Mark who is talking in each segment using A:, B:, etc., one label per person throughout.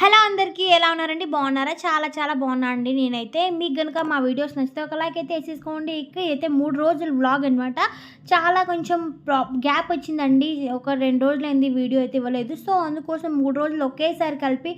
A: Hello అందరికీ ఎలా ఉన్నారండి? బాగున్నారా? చాలా చాలా బాగున్నా అండి. నేనైతే మీకు కనుక మా వీడియోస్ నచ్చితే ఒక లైక్ అయితే వేసేసుకోండి. ఇక అయితే మూడు రోజులు వ్లాగ్ అనమాట చాలా కొంచెం ప్రా గ్యాప్ వచ్చిందండి. ఒక రెండు రోజులైంది వీడియో అయితే ఇవ్వలేదు. సో అందుకోసం మూడు రోజులు ఒకేసారి కలిపి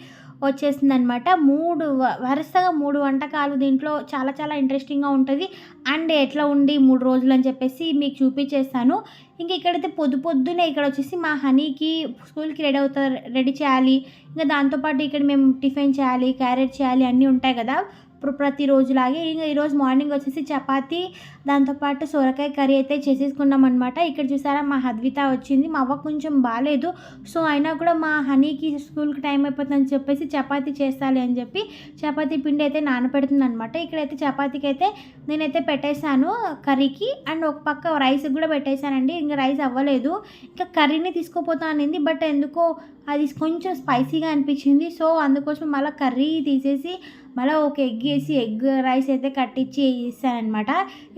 A: వచ్చేసింది అనమాట మూడు వ- వరుసగా మూడు వంటకాలు దీంట్లో చాలా చాలా ఇంట్రెస్టింగ్గా ఉంటుంది. అండ్ ఎట్లా ఉండి మూడు రోజులు అని చెప్పేసి మీకు చూపించేస్తాను ఇంకా ఇక్కడైతే పొద్దు పొద్దునే ఇక్కడ వచ్చేసి మా హనీకి స్కూల్కి రెడీ అవుతారు రెడీ చేయాలి. ఇంకా దాంతోపాటు ఇక్కడ మేము టిఫిన్ చేయాలి క్యారెట్ చేయాలి అన్నీ ఉంటాయి కదా. ప్రతిరోజులాగే ఇంకా ఈరోజు మార్నింగ్ వచ్చేసి చపాతి దాంతోపాటు సొరకాయ కర్రీ అయితే చేసేసుకున్నాం అనమాట ఇక్కడ చూసారా మా హద్విత వచ్చింది. మా అవ్వ కొంచెం బాగాలేదు సో అయినా కూడా మా హనీకి స్కూల్కి టైం అయిపోతుందని చెప్పేసి చపాతి చేస్తాలి అని చెప్పి చపాతీ పిండి అయితే నానపెడుతుంది అనమాట ఇక్కడైతే చపాతీకి అయితే నేనైతే పెట్టేశాను కర్రీకి. అండ్ ఒక పక్క రైస్ కూడా పెట్టేశానండి. ఇంకా రైస్ అవ్వలేదు. ఇంకా కర్రీని తీసుకోపోతా అనింది. బట్ ఎందుకో అది కొంచెం స్పైసీగా అనిపించింది. సో అందుకోసం మళ్ళీ కర్రీ తీసేసి మళ్ళీ ఒక ఎగ్ వేసి ఎగ్ రైస్ అయితే కట్టించి ఇస్తానమాట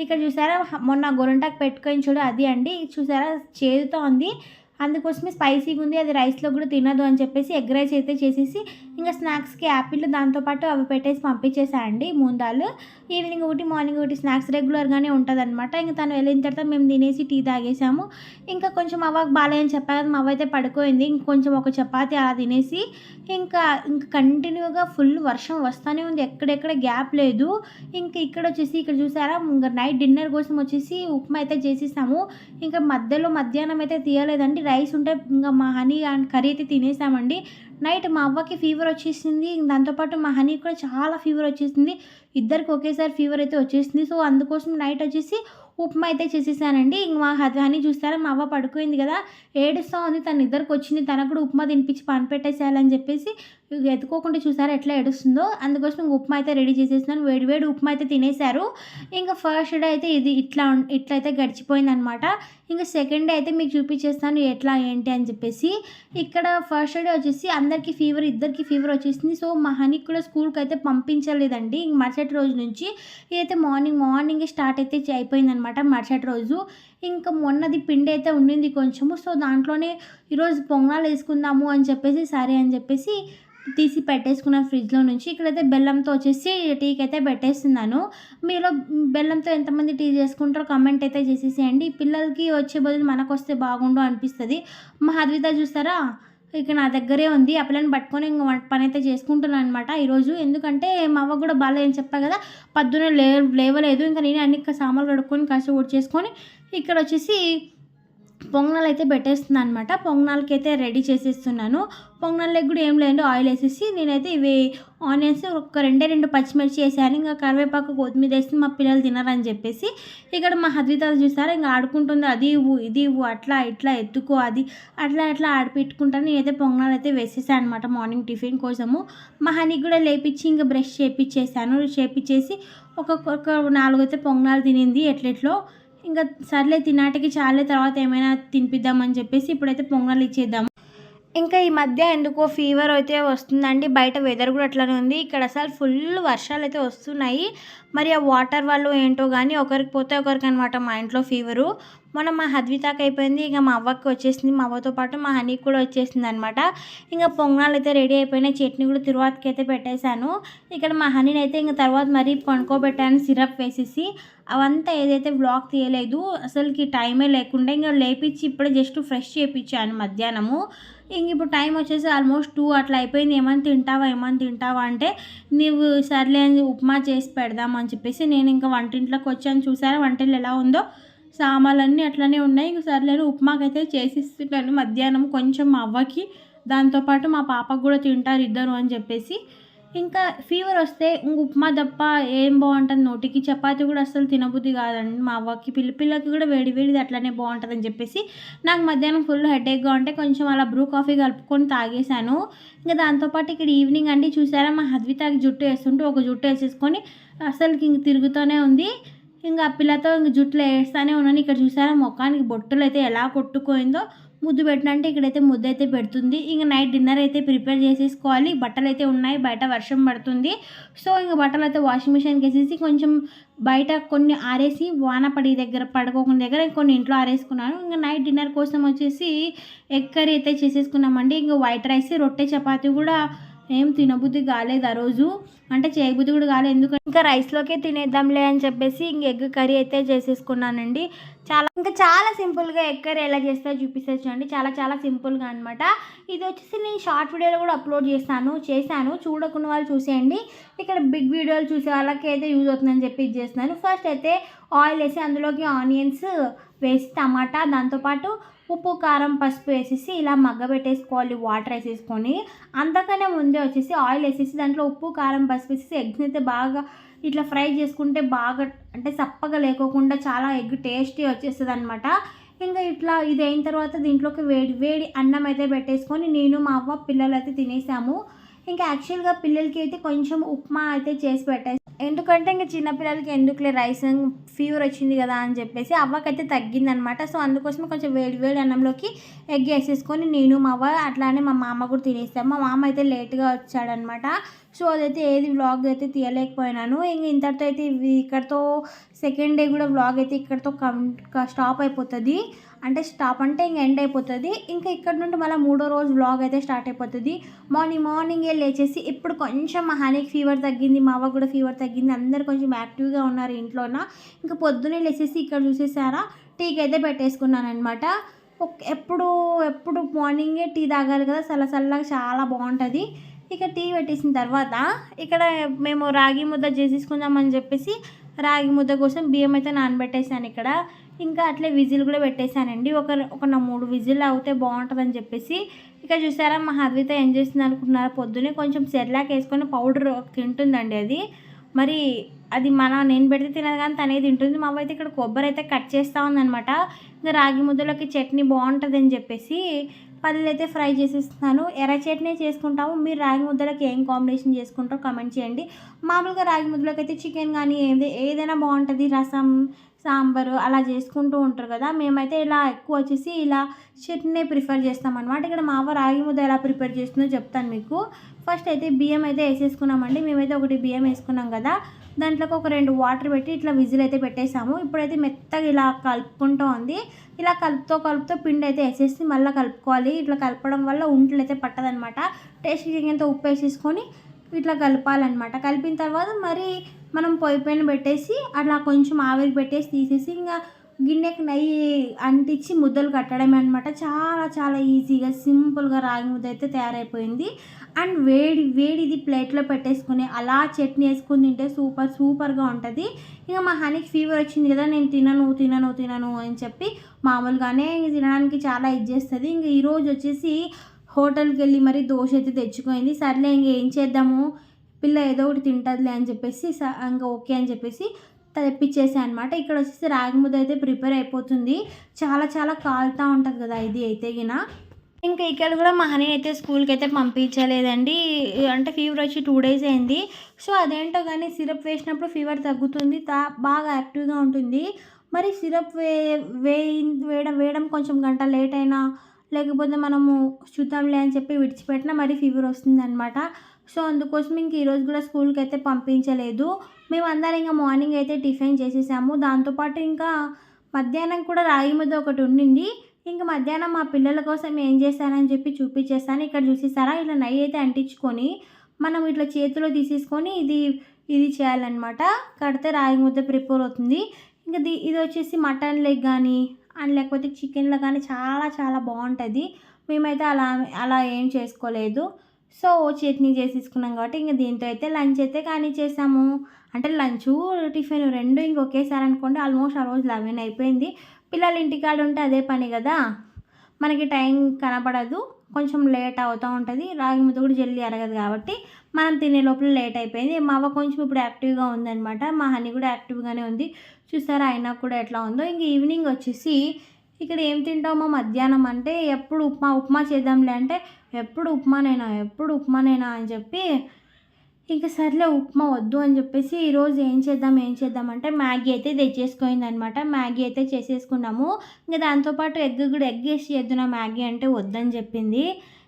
A: ఇక్కడ చూసారా మొన్న గొరంటాకు పెట్టుకొని చూడు అది అండి. చూసారా చేదుతో ఉంది. అందుకోసమే స్పైసీగా ఉంది అది రైస్లో కూడా తినదు అని చెప్పేసి ఎగ్ రైస్ అయితే చేసేసి ఇంకా స్నాక్స్కి యాపిల్ దాంతోపాటు అవి పెట్టేసి పంపించేసా అండి మూందాలు. ఈవినింగ్ ఒకటి మార్నింగ్ ఒకటి స్నాక్స్ రెగ్యులర్గానే ఉంటుంది అనమాట ఇంకా తను వెళ్ళిన తర్వాత మేము తినేసి టీ తాగేసాము ఇంకా కొంచెం అవ్వకు బాగాలేదని చెప్పా కదా మా అవ్వ అయితే పడుకోయింది. ఇంకొంచెం ఒక చపాతి అలా తినేసి ఇంకా ఇంకా కంటిన్యూగా ఫుల్ వర్షం వస్తూనే ఉంది. ఎక్కడెక్కడ గ్యాప్ లేదు. ఇంకా ఇక్కడ వచ్చేసి ఇక్కడ చూసారా ఇంకా నైట్ డిన్నర్ కోసం వచ్చేసి ఉప్మా అయితే చేసేసాము. ఇంకా మధ్యలో మధ్యాహ్నం అయితే తీయలేదండి. రైస్ ఉంటే ఇంకా మా హనీ అండ్ కర్రీ అయితే తినేసామండి. నైట్ మా అవ్వకి ఫీవర్ వచ్చేసింది. దాంతోపాటు మా హనీ కూడా చాలా ఫీవర్ వచ్చేసింది. ఇద్దరికి ఒకేసారి ఫీవర్ అయితే వచ్చేసింది. సో అందుకోసం నైట్ వచ్చేసి ఉప్మా అయితే చేసేసానండి. ఇంక మా హ- చూస్తారా మా అవ్వ పడుకోయింది కదా ఏడుస్తూ ఉంది. తన ఇద్దరికి వచ్చింది. తనకు కూడా ఉప్మా తినిపించి పని పెట్టేసేయాలని చెప్పేసి ఎత్తుకోకుండా చూసారా ఎట్లా ఏడుస్తుందో. అందుకోసం ఇంక ఉప్మా అయితే రెడీ చేసేసినాను వేడి వేడి ఉప్మా అయితే తినేశారు. ఇంకా ఫస్ట్ డే అయితే ఇది ఇట్లా ఇట్లా అయితే గడిచిపోయింది అనమాట ఇంకా సెకండ్ డే అయితే మీకు చూపించేస్తాను ఎట్లా ఏంటి అని చెప్పేసి. ఇక్కడ ఫస్ట్ డే వచ్చేసి అందరికీ ఫీవర్ ఇద్దరికి ఫీవర్ వచ్చేసింది. సో మా హనీకి కూడా స్కూల్కి అయితే పంపించలేదండి. ఇంక మరుసటి రోజు నుంచి ఇదైతే మార్నింగ్ మార్నింగ్ స్టార్ట్ అయితే చే- అనమాట మరుసటి రోజు ఇంకా మొన్నది పిండి అయితే ఉండింది కొంచెము. సో దాంట్లోనే ఈరోజు పొంగనాలు వేసుకుందాము అని చెప్పేసి సరే అని చెప్పేసి తీసి పెట్టేసుకున్న ఫ్రిడ్జ్లో నుంచి ఇక్కడైతే బెల్లంతో వచ్చేసి టీకి అయితే పెట్టేస్తున్నాను. మీలో బెల్లంతో ఎంతమంది టీ చేసుకుంటారో కమెంట్ అయితే చేసేసేయండి. పిల్లలకి వచ్చే బదులు మనకు వస్తే బాగుండు అనిపిస్తుంది. మా హద్విత చూస్తారా? ఇక నా దగ్గరే ఉంది. ఆ పిల్లని పట్టుకొని ఇంక పని అయితే చేసుకుంటున్నాను అనమాట ఈరోజు ఎందుకంటే మా అవ్వ కూడా బాగాలేదని చెప్పా కదా పొద్దున లే లేవలేదు. ఇంకా నేను అన్ని సామాన్లు కడుక్కొని కాసేపు చేసుకొని ఇక్కడ వచ్చేసి పొంగనాలు అయితే పెట్టేస్తున్నాను అనమాట పొంగనాలకి అయితే రెడీ చేసేస్తున్నాను. పొంగనాలకి కూడా ఏం లేదు ఆయిల్ వేసేసి నేనైతే ఇవి ఆనియన్స్ ఒక రెండే రెండు పచ్చిమిర్చి వేసాను. ఇంకా కరివేపాకు కొత్తిమీర వేసి మా పిల్లలు తినరని చెప్పేసి ఇక్కడ మా హద్వితాలు చూసారా ఇంకా ఆడుకుంటుంది అది ఇవ్వు ఇది ఇవ్వు అట్లా ఇట్లా ఎత్తుకో అది అట్లా అట్లా ఆడిపెట్టుకుంటాను. నేనైతే పొంగనాలు అయితే వేసేసాను అనమాట మార్నింగ్ టిఫిన్ కోసము. మా హనీకి కూడా లేపించి ఇంకా బ్రష్ చేపించేసాను చేపించేసి ఒక్కొక్క నాలుగు అయితే పొంగనాలు తినింది ఎట్లెట్లో ఇంకా సర్లే తినాటికి చాలే తర్వాత ఏమైనా తినిపిద్దామని చెప్పేసి ఇప్పుడైతే పొంగల్ ఇచ్చేద్దాం. ఇంకా ఈ మధ్య ఎందుకో ఫీవర్ అయితే వస్తుందండి. బయట వెదర్ కూడా అట్లానే ఉంది. ఇక్కడ అసలు ఫుల్ వర్షాలు అయితే వస్తున్నాయి. మరి ఆ వాటర్ వాళ్ళు ఏంటో కానీ ఒకరికి పోతే ఒకరికి అనమాట మా ఇంట్లో ఫీవరు మొన్న మా హద్వితాకి అయిపోయింది. ఇంకా మా అవ్వకి వచ్చేసింది. మా అవ్వతో పాటు మా హనీకి కూడా వచ్చేసింది అనమాట ఇంకా పొంగనాలు అయితే రెడీ అయిపోయినాయి. చట్నీ కూడా తిరువాతకి అయితే పెట్టేశాను. ఇక్కడ మా హనీని అయితే ఇంకా తర్వాత మరీ పండుకోబెట్టాను సిరప్ వేసేసి అవంతా ఏదైతే బ్లాక్ తీయలేదు అసలుకి టైమే లేకుండా ఇంకా లేపించి ఇప్పుడే జస్ట్ ఫ్రెష్ చేయించాను మధ్యాహ్నము. ఇంక ఇప్పుడు టైం వచ్చేసి ఆల్మోస్ట్ టూ అట్లా అయిపోయింది. ఏమని తింటావా ఏమని తింటావా అంటే నీవు సర్లే ఉప్మా చేసి పెడదామని చెప్పేసి నేను ఇంకా వంటింట్లోకి వచ్చాను. చూసారా వంటలు ఎలా ఉందో? సామాన్లన్నీ అట్లనే ఉన్నాయి. ఇంక సర్లేను ఉప్మాకైతే చేసిస్తున్నాను మధ్యాహ్నం కొంచెం మా అవ్వకి. దాంతోపాటు మా పాపకు కూడా తింటారు ఇద్దరు అని చెప్పేసి. ఇంకా ఫీవర్ వస్తే ఇంక ఉప్మా తప్ప ఏం బాగుంటుంది? నోటికి చపాతి కూడా అసలు తినబుద్ధి కాదండి. మా అవ్వకి పిల్ల పిల్లకి కూడా వేడి వేడిది అట్లనే బాగుంటుంది అని చెప్పేసి నాకు మధ్యాహ్నం ఫుల్ హెడేక్గా ఉంటే కొంచెం అలా బ్రూ కాఫీ కలుపుకొని తాగేశాను. ఇంకా దాంతోపాటు ఇక్కడ ఈవినింగ్ అండి చూసారా మా హద్వితాకి జుట్టు వేస్తుంటే ఒక జుట్టు వేసేసుకొని అసలుకి ఇంక తిరుగుతూనే ఉంది. ఇంకా ఆ పిల్లతో ఇంక జుట్టులో వేస్తానే ఉన్నాను. ఇక్కడ చూసారా ముఖానికి బొట్టులు అయితే ఎలా కొట్టుకోయిందో ముద్దు పెట్టినంటే ఇక్కడైతే ముద్దు అయితే పెడుతుంది. ఇంకా నైట్ డిన్నర్ అయితే ప్రిపేర్ చేసేసుకోవాలి. బట్టలు అయితే ఉన్నాయి. బయట వర్షం పడుతుంది. సో ఇంకా బట్టలు అయితే వాషింగ్ మిషన్కి వేసేసి కొంచెం బయట కొన్ని ఆరేసి వాన పడి దగ్గర పడుకోకుండా దగ్గర కొన్ని ఇంట్లో ఆరేసుకున్నాను. ఇంకా నైట్ డిన్నర్ కోసం వచ్చేసి ఎగ్ కర్రీ అయితే చేసేసుకున్నామండి. ఇంకా వైట్ రైస్ రొట్టె చపాతీ కూడా ఏం తినబుద్ధి కాలేదు ఆ రోజు. అంటే చేయబుద్ధి కూడా కాలేదు. ఎందుకంటే ఇంకా రైస్లోకే తినేద్దాంలే అని చెప్పేసి ఇంక ఎగ్ కర్రీ అయితే చేసేసుకున్నానండి. చాలా ఇంకా చాలా సింపుల్గా ఎగ్ కర్రీ ఎలా చేస్తే చూపిస్తే చూడండి. చాలా చాలా సింపుల్గా అనమాట ఇది వచ్చేసి నేను షార్ట్ వీడియోలో కూడా అప్లోడ్ చేస్తాను చేశాను. చూడకున్న వాళ్ళు చూసేయండి. ఇక్కడ బిగ్ వీడియోలు చూసే వాళ్ళకి అయితే యూజ్ అవుతుందని చెప్పి ఇది చేస్తున్నాను. ఫస్ట్ అయితే ఆయిల్ వేసి అందులోకి ఆనియన్స్ వేసి టమాటా దాంతోపాటు ఉప్పు కారం పసుపు వేసేసి ఇలా మగ్గబెట్టేసుకోవాలి వాటర్ వేసేసుకొని. అంతకనే ముందే వచ్చేసి ఆయిల్ వేసేసి దాంట్లో ఉప్పు కారం పసుపు వేసేసి ఎగ్స్ని అయితే బాగా ఇట్లా ఫ్రై చేసుకుంటే బాగా అంటే సప్పగా లేకోకుండా చాలా ఎగ్ టేస్టీ వచ్చేస్తుంది అనమాట ఇంకా ఇట్లా ఇది అయిన తర్వాత దీంట్లోకి వేడి వేడి అన్నం అయితే పెట్టేసుకొని నేను మా అవ్వ పిల్లలు అయితే తినేసాము. ఇంకా యాక్చువల్గా పిల్లలకి అయితే కొంచెం ఉప్మా అయితే చేసి పెట్టేసి ఎందుకంటే ఇంకా చిన్నపిల్లలకి ఎందుకులే రైస్ ఫీవర్ వచ్చింది కదా అని చెప్పేసి అవ్వకైతే తగ్గిందనమాట. సో అందుకోసం కొంచెం వేడి వేడి అన్నంలోకి ఎగ్ వేసేసుకొని నేను మా అవ్వ అట్లానే మా మామ కూడా తినేస్తాం మా మామ అయితే లేట్గా వచ్చాడనమాట. సో అదైతే ఏది వ్లాగ్ అయితే తీయలేకపోయినాను. ఇంక ఇంతటితో అయితే ఇక్కడతో సెకండ్ డే కూడా వ్లాగ్ అయితే ఇక్కడతో స్టాప్ అయిపోతుంది. అంటే స్టాప్ అంటే ఇంక ఎండ్ అయిపోతుంది. ఇంకా ఇక్కడ నుండి మళ్ళీ మూడో రోజు వ్లాగ్ అయితే స్టార్ట్ అయిపోతుంది. మార్నింగ్ మార్నింగే లేచేసి ఇప్పుడు కొంచెం మా హానికి ఫీవర్ తగ్గింది మా అవ్వ కూడా ఫీవర్ తగ్గింది. అందరు కొంచెం యాక్టివ్గా ఉన్నారు ఇంట్లోన. ఇంకా పొద్దున్నే లేచేసి ఇక్కడ చూసేసారా టీకి అయితే పెట్టేసుకున్నాను అనమాట ఎప్పుడు ఎప్పుడు మార్నింగే టీ తాగాలి కదా చల్ల చల్లగా చాలా బాగుంటుంది. ఇక టీ పెట్టేసిన తర్వాత ఇక్కడ మేము రాగి ముద్ద చేసేసుకుందామని చెప్పేసి రాగి ముద్ద కోసం బియ్యం అయితే నానబెట్టేసాను ఇక్కడ. ఇంకా అట్లే విజిల్ కూడా పెట్టేశానండి. ఒక ఒక నా మూడు విజిల్ అవుతే బాగుంటుందని చెప్పేసి. ఇక చూసారా మా హద్విత ఏం చేస్తుంది అనుకుంటున్నారు? పొద్దునే కొంచెం సెర్లాక్ వేసుకొని పౌడర్ తింటుందండి అది. మరి అది మన నేను పెడితే తినదు కానీ తనే తింటుంది. మా అయితే ఇక్కడ కొబ్బరి అయితే కట్ చేస్తూ ఉందనమాట ఇంకా రాగి ముద్దలోకి చట్నీ బాగుంటుంది అని చెప్పేసి పల్లీలు అయితే ఫ్రై చేసేస్తున్నాను. ఎర్ర చట్నీ చేసుకుంటాము. మీరు రాగి ముద్దలకి ఏం కాంబినేషన్ చేసుకుంటారో కమెంట్ చేయండి. మామూలుగా రాగి ముద్దలకి అయితే చికెన్ కానీ ఏది ఏదైనా బాగుంటుంది. రసం సాంబారు అలా చేసుకుంటూ ఉంటారు కదా మేమైతే ఇలా ఎక్కువ వచ్చేసి ఇలా చట్నీ ప్రిఫర్ చేస్తాం అనమాట ఇక్కడ మావ రాగి ముద్ద ఎలా ప్రిపేర్ చేస్తుందో చెప్తాను మీకు. ఫస్ట్ అయితే బియ్యం అయితే వేసేసుకున్నామండి. మేమైతే ఒకటి బియ్యం వేసుకున్నాం కదా దాంట్లోకి ఒక రెండు వాటర్ పెట్టి ఇట్లా విజిల్ అయితే పెట్టేసాము ఇప్పుడైతే మెత్తగా ఇలా కలుపుకుంటూ ఉంది. ఇలా కలుపుతో కలుపుతో పిండి అయితే వేసేసి మళ్ళీ కలుపుకోవాలి. ఇట్లా కలపడం వల్ల ఉంటలు అయితే పట్టదనమాట టేస్ట్ చికెన్తో ఉప్పు వేసేసుకొని ఇట్లా కలపాలన్నమాట. కలిపిన తర్వాత మరి మనం పొయ్యి పైన పెట్టేసి అట్లా కొంచెం ఆవిరి పెట్టేసి తీసేసి ఇంకా గిన్నెకి నెయ్యి అంటించి ముద్దలు కట్టడమే అనమాట చాలా చాలా ఈజీగా సింపుల్గా రాగి ముద్ద అయితే తయారైపోయింది. అండ్ వేడి వేడిది ప్లేట్లో పెట్టేసుకుని అలా చట్నీ వేసుకుని తింటే సూపర్ సూపర్గా ఉంటుంది. ఇంకా మా హనీకి ఫీవర్ వచ్చింది కదా నేను తినను తినను తినను అని చెప్పి మామూలుగానే తినడానికి చాలా ఇది చేస్తుంది. ఇంక ఈరోజు వచ్చేసి హోటల్కి వెళ్ళి మరి దోశ అయితే తెచ్చుకుంది. సర్లే ఇంకేం చేద్దాము? పిల్ల ఏదో ఒకటి తింటుందిలే అని చెప్పేసి ఇంకా ఓకే అని చెప్పేసి తెప్పించేసాను అనమాట ఇక్కడ వచ్చేసి రాగి ముద్ద అయితే ప్రిపేర్ అయిపోతుంది. చాలా చాలా కాలుతూ ఉంటుంది కదా ఇది అయితే గిన. ఇంకా ఇక్కడ కూడా మా హనీ అయితే స్కూల్కి అయితే పంపించలేదండి. అంటే ఫీవర్ వచ్చి టూ డేస్ అయింది. సో అదేంటో కానీ సిరప్ వేసినప్పుడు ఫీవర్ తగ్గుతుంది. తా బాగా యాక్టివ్గా ఉంటుంది. మరి సిరప్ వే వేయడం వేయడం కొంచెం గంట లేట్ అయినా లేకపోతే మనము చూద్దాంలే అని చెప్పి విడిచిపెట్టినా మరి ఫీవర్ వస్తుంది అనమాట సో అందుకోసం ఇంక ఈరోజు కూడా స్కూల్కి అయితే పంపించలేదు. మేము అందరం ఇంకా మార్నింగ్ అయితే టిఫిన్ చేసేసాము. దాంతోపాటు ఇంకా మధ్యాహ్నం కూడా రాగి ముద్ద ఒకటి ఉండింది. ఇంకా మధ్యాహ్నం మా పిల్లల కోసం ఏం చేశానని చెప్పి చూపించేస్తాను ఇక్కడ చూసేసారా? ఇట్లా నై అయితే అంటించుకొని మనం ఇట్లా చేతిలో తీసేసుకొని ఇది ఇది చేయాలన్నమాట. కడితే రాగి ముద్ద ప్రిపేర్ అవుతుంది. ఇంకా ఇది వచ్చేసి మటన్ లెగ్ కానీ అండ్ లేకపోతే చికెన్లో కానీ చాలా చాలా బాగుంటుంది. మేమైతే అలా అలా ఏం చేసుకోలేదు. సో చట్నీ చేసేసుకున్నాం కాబట్టి ఇంక దీంతో అయితే లంచ్ అయితే కానీ చేసాము. అంటే లంచ్ టిఫిన్ రెండు ఇంక ఒకేసారి అనుకోండి ఆల్మోస్ట్ ఆ రోజు లెవెన్ అయిపోయింది. పిల్లలు ఇంటికాడ ఉంటే అదే పని కదా. మనకి టైం కనపడదు కొంచెం లేట్ అవుతూ ఉంటుంది. రాగి ముద్ద కూడా జల్లి అరగదు కాబట్టి మనం తినే లోపల లేట్ అయిపోయింది. మా అవ్వ కొంచెం ఇప్పుడు యాక్టివ్గా ఉందనమాట మా హనీ కూడా యాక్టివ్గానే ఉంది. చూసారా అయినా కూడా ఎట్లా ఉందో. ఇంక ఈవినింగ్ వచ్చేసి ఇక్కడ ఏం తింటామో మధ్యాహ్నం అంటే ఎప్పుడు ఉప్మా ఉప్మా చేద్దాంలే అంటే ఎప్పుడు ఉప్మానైనా ఎప్పుడు ఉప్మానైనా అని చెప్పి ఇంకా సర్లే ఉప్మా వద్దు అని చెప్పేసి ఈరోజు ఏం చేద్దాం ఏం చేద్దాం అంటే మ్యాగీ అయితే తెచ్చేసుకుంది అనమాట మ్యాగీ అయితే చేసేసుకున్నాము. ఇంకా దాంతోపాటు ఎగ్ కూడా ఎగ్ వేసి చేద్దునా మ్యాగీ అంటే వద్దని చెప్పింది.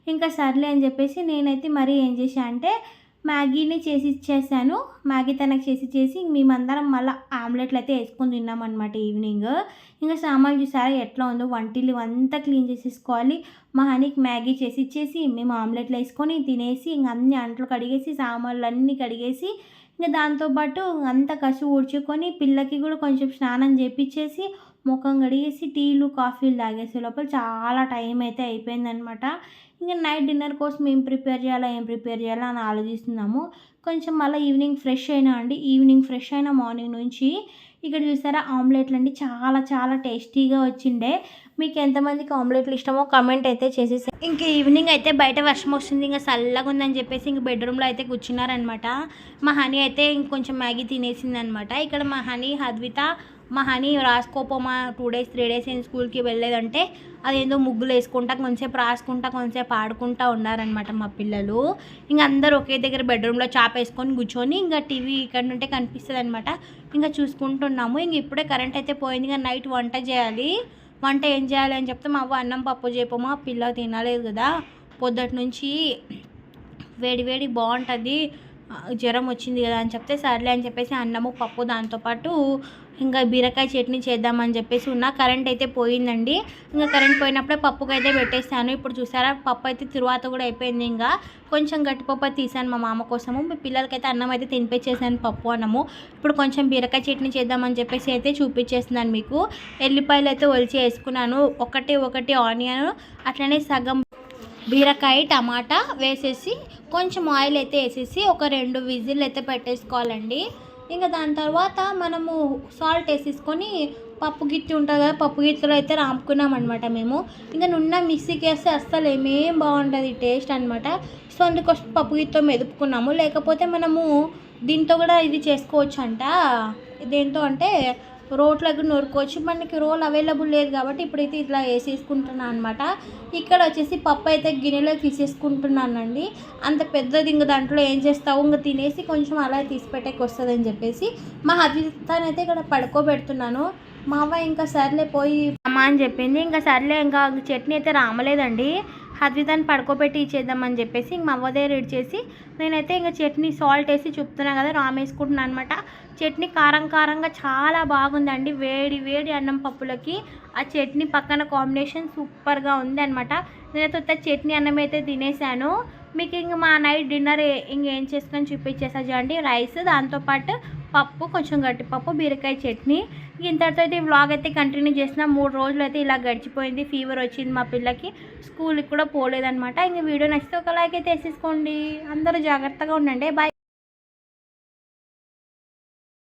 A: ఇంకా సర్లే అని చెప్పేసి నేనైతే మరీ ఏం చేశా అంటే మ్యాగీని చేసి ఇచ్చేసాను. మ్యాగీ తనకు చేసి చేసి మేమందరం మళ్ళీ ఆమ్లెట్లు అయితే వేసుకొని తిన్నామన్నమాట ఈవినింగ్. ఇంకా సామాన్ చూసారా ఎట్లా ఉందో వంటిల్లు అంతా క్లీన్ చేసేసుకోవాలి. మా హనీకి మ్యాగీ చేసి ఇచ్చేసి మేము ఆమ్లెట్లు వేసుకొని తినేసి ఇంక అన్ని అంట్లు కడిగేసి సామాన్లు అన్నీ కడిగేసి ఇంకా దాంతోపాటు అంతా కసి ఊడ్చుకొని పిల్లకి కూడా కొంచెం స్నానం చేపించేసి ముఖం కడిగేసి టీలు కాఫీలు తాగేసే లోపల చాలా టైం అయితే అయిపోయిందనమాట ఇంకా నైట్ డిన్నర్ కోసం ఏం ప్రిపేర్ చేయాలా ఏం ప్రిపేర్ చేయాలా అని ఆలోచిస్తున్నాము. కొంచెం మళ్ళీ ఈవినింగ్ ఫ్రెష్ అయినా అండి ఈవినింగ్ ఫ్రెష్ అయిన మార్నింగ్ నుంచి ఇక్కడ చూసారా ఆమ్లెట్లు అండి చాలా చాలా టేస్టీగా వచ్చిండే. మీకు ఎంతమందికి ఆమ్లెట్లు ఇష్టమో కమెంట్ అయితే చేసేసి. ఇంకా ఈవినింగ్ అయితే బయట వర్షం వస్తుంది ఇంకా చల్లగా ఉందని చెప్పేసి ఇంక బెడ్రూమ్లో అయితే కూర్చున్నారనమాట మా హనీ అయితే ఇంకొంచెం మ్యాగీ తినేసింది అనమాట ఇక్కడ మా హనీ హద్విత మా హనీ రాసుకోపోమా టూ డేస్ త్రీ డేస్ నేను స్కూల్కి వెళ్ళేదంటే అదేందో ముగ్గులు వేసుకుంటా కొంచెంసేపు రాసుకుంటా కొంచెంసేపు ఆడుకుంటా ఉన్నారనమాట మా పిల్లలు. ఇంకా అందరూ ఒకే దగ్గర బెడ్రూమ్లో చాపేసుకొని కూర్చొని ఇంకా టీవీ ఇక్కడ నుంటే కనిపిస్తుంది అనమాట ఇంకా చూసుకుంటున్నాము. ఇంక ఇప్పుడే కరెంట్ అయితే పోయింది. ఇంకా నైట్ వంట చేయాలి. వంట ఏం చేయాలి అని చెప్తే మా అవ్వ అన్నం పప్పు చేయపోమా పిల్ల తినలేదు కదా. పొద్దుటి నుంచి వేడి వేడి బాగుంటుంది. జ్వరం వచ్చింది కదా అని చెప్తే సర్లే అని చెప్పేసి అన్నము పప్పు దాంతోపాటు ఇంకా బీరకాయ చట్నీ చేద్దామని చెప్పేసి ఉన్న. కరెంట్ అయితే పోయిందండి. ఇంకా కరెంట్ పోయినప్పుడే పప్పుకి అయితే పెట్టేస్తాను ఇప్పుడు చూసారా పప్పు అయితే తిరువాత కూడా అయిపోయింది ఇంకా. కొంచెం గట్టిపప్పు అయితే తీసాను మా మామ కోసము. మీ పిల్లలకైతే అన్నం అయితే తినిపించేసాను పప్పు అన్నము. ఇప్పుడు కొంచెం బీరకాయ చట్నీ చేద్దామని చెప్పేసి అయితే చూపించేస్తున్నాను మీకు. ఎల్లిపాయలు అయితే ఒలిచి వేసుకున్నాను. ఒకటి ఒకటి ఆనియన్ అట్లనే సగం బీరకాయ టమాటా వేసేసి కొంచెం ఆయిల్ అయితే వేసేసి ఒక రెండు విజిల్ అయితే పెట్టేసుకోవాలండి. ఇంకా దాని తర్వాత మనము సాల్ట్ వేసేసుకొని పప్పు గిత్తి ఉంటుంది కదా పప్పు గిత్తిలో అయితే రాముకున్నాం అనమాట మేము. ఇంకా నున్న మిక్సీకి వేస్తే అస్సలు ఏమేం బాగుంటుంది టేస్ట్ అనమాట సో అందుకోసం పప్పు గిత్తితో మెదుపుకున్నాము. లేకపోతే మనము దీంతో కూడా ఇది చేసుకోవచ్చు అంట దేంతో అంటే రోట్లకు నూరుకోవచ్చు మనకి రోల్ అవైలబుల్ లేదు కాబట్టి ఇప్పుడైతే ఇట్లా వేసేసుకుంటున్నాను అనమాట ఇక్కడ వచ్చేసి పప్పు అయితే గిన్నెలో తీసేసుకుంటున్నానండి. అంత పెద్దది ఇంక దాంట్లో ఏం చేస్తావు? ఇంకా తినేసి కొంచెం అలా తీసి పెట్టేకి వస్తుంది అని చెప్పేసి మా హద్వితానైతే ఇక్కడ పడుకోబెడుతున్నాను. మా అవ్వ ఇంకా సర్లే పోయి అమ్మ అని చెప్పింది. ఇంకా సర్లే ఇంకా చట్నీ అయితే రామలేదండి. హద్విదాన్ని పడుకోబెట్టి ఇచ్చేద్దామని చెప్పేసి ఇంక మా అవ్వదే దగ్గర రెడీ చేసి నేనైతే ఇంకా చట్నీ సాల్ట్ వేసి చూపుతున్నా కదా రామ్ వేసుకుంటున్నాను అనమాట చట్నీ కారం కారంగా చాలా బాగుందండి. వేడి వేడి అన్నం పప్పులకి ఆ చట్నీ పక్కన కాంబినేషన్ సూపర్గా ఉంది అనమాట నేనైతే చట్నీ అన్నం అయితే తినేసాను. మీకు ఇంక మా నైట్ డిన్నర్ ఇంకేం చేసుకొని చూపించేసా చూడండి. రైస్ దాంతోపాటు పప్పు కొంచెం గట్టి పప్పు బీరకాయ చట్నీ. ఇంతటితో అయితే ఈ వ్లాగ్ అయితే కంటిన్యూ చేసిన మూడు రోజులు అయితే ఇలా గడిచిపోయింది. ఫీవర్ వచ్చింది మా పిల్లకి. స్కూల్కి కూడా పోలేదనమాట ఇంక వీడియో నచ్చితే ఒక లైక్ అయితే వేసేసుకోండి. అందరూ జాగ్రత్తగా ఉండండి. బాయ్